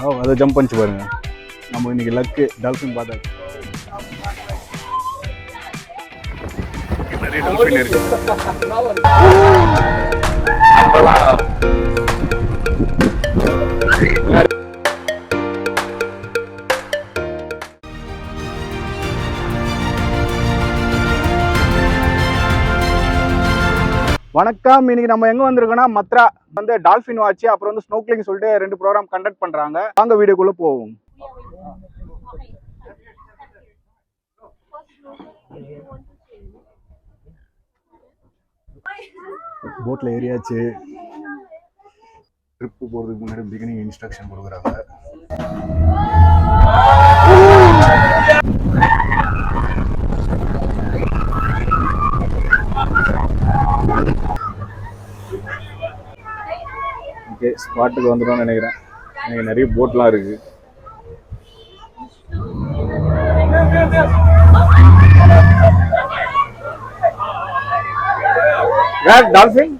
ஓ அதை ஜம்ப் பண்ணிச்சு பாருங்க. நம்ம இன்னைக்கு லக்கு டால்ஃபின் பார்த்தா நிறைய டால்ஃபின் இருக்கு. வணக்கம். இன்னைக்கு நம்ம எங்க வந்திருக்கோம்னா மத்ரா வந்து டால்பின் வாட்ச் அப்புறம் வந்து ஸ்னோக்லிங் சொல்லிட்டு ரெண்டு ப்ரோக்ராம் கண்டக்ட் பண்றாங்க. வாங்க வீடியோக்குள்ள போவோம். போட்ல ஏறியாச்சு. ட்ரிப்பு போகிறதுக்கு முன்னாடி பிகினிங் இன்ஸ்ட்ரக்ஷன் கொடுக்குறாங்க. ஸ்பாட்டுக்கு வந்துட்டோம்னு நினைக்கிறேன் இங்கே நிறைய போட்லாம் இருக்கு dolphin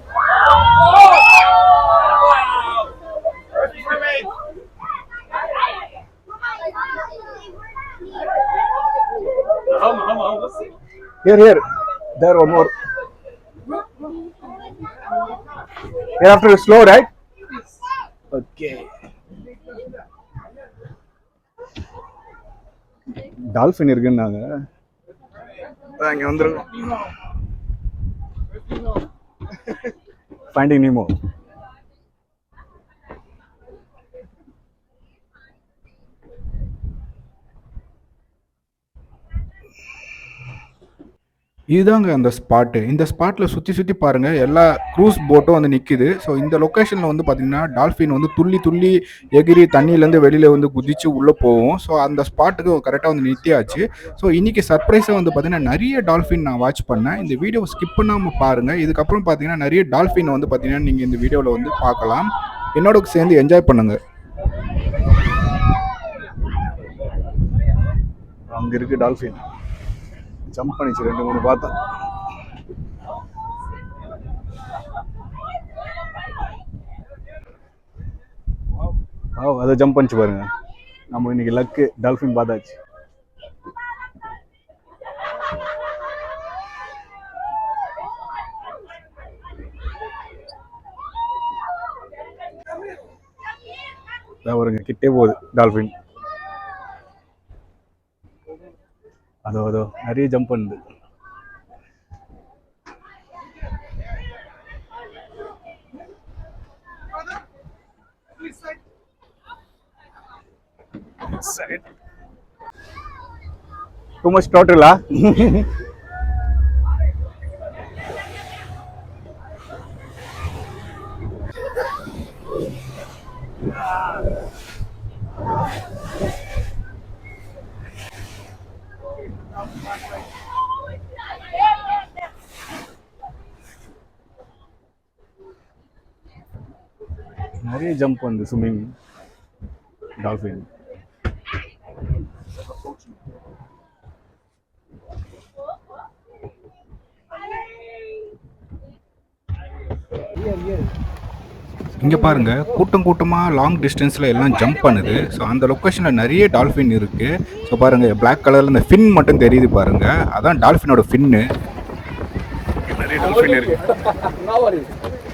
Here, here. There, one more. Here after slow, right? Okay. Dolphin இருக்குன்னாங்க. இங்கே வந்துருக்கோம். ஃபைண்டிங் நீமோ இதுதாங்க அந்த ஸ்பாட்டு இந்த ஸ்பாட்டில் சுற்றி சுற்றி பாருங்கள் எல்லா க்ரூஸ் போட்டும் வந்து நிற்கிது ஸோ இந்த லொக்கேஷனில் வந்து பார்த்தீங்கன்னா டால்ஃபின் வந்து துள்ளி துள்ளி எகிரி தண்ணியிலேருந்து வெளியில் வந்து குதிச்சு உள்ளே போகும். ஸோ அந்த ஸ்பாட்டுக்கு கரெக்டாக வந்து நிறுத்தியாச்சு. ஸோ இன்றைக்கி சர்ப்ரைஸாக வந்து பார்த்தீங்கன்னா நிறைய டால்ஃபின் நான் வாட்ச் பண்ணேன். இந்த வீடியோவை ஸ்கிப் பண்ணாமல் பாருங்கள் இதுக்கப்புறம் பார்த்தீங்கன்னா நிறைய டால்ஃபின் வந்து பார்த்தீங்கன்னா நீங்கள் இந்த வீடியோவில் வந்து பார்க்கலாம். என்னோட சேர்ந்து என்ஜாய் பண்ணுங்கள் அங்கே இருக்குது டால்ஃபின் ஜம்ப் பண்ணிச்சு ரெண்டு மூணு பார்த்தேன் ஓ அதை ஜம்ப் பண்ணிச்சு பாருங்க. நம்ம இன்னைக்கு லக்கு டால்ஃபின் பார்த்தாச்சு. வருங்க கிட்டே போகுது டால்ஃபின் அதோ அதோ நிறைய ஜம்ப் பண்ணுது டூ மச் டோட்டலா நிறைய ஜம்ப் வந்து ஸ்விம்மிங் டால்ஃபின் இங்கே பாருங்க கூட்டம் கூட்டமாக லாங் டிஸ்டன்ஸில் எல்லாம் ஜம்ப் பண்ணுது. ஸோ அந்த லொக்கேஷனில் நிறைய டால்ஃபின் இருக்குது ஸோ பாருங்க பிளாக் கலரில் இந்த ஃபின் மட்டும் தெரியுது பாருங்க. அதான் டால்ஃபினோட ஃபின்னு நிறைய டால்ஃபின் இருக்கு.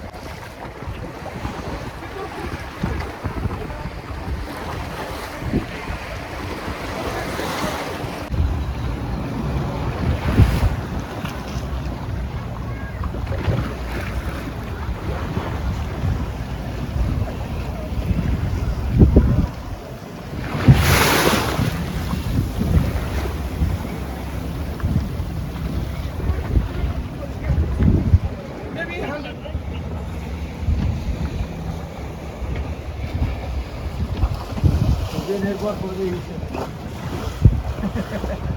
en el cuerpo de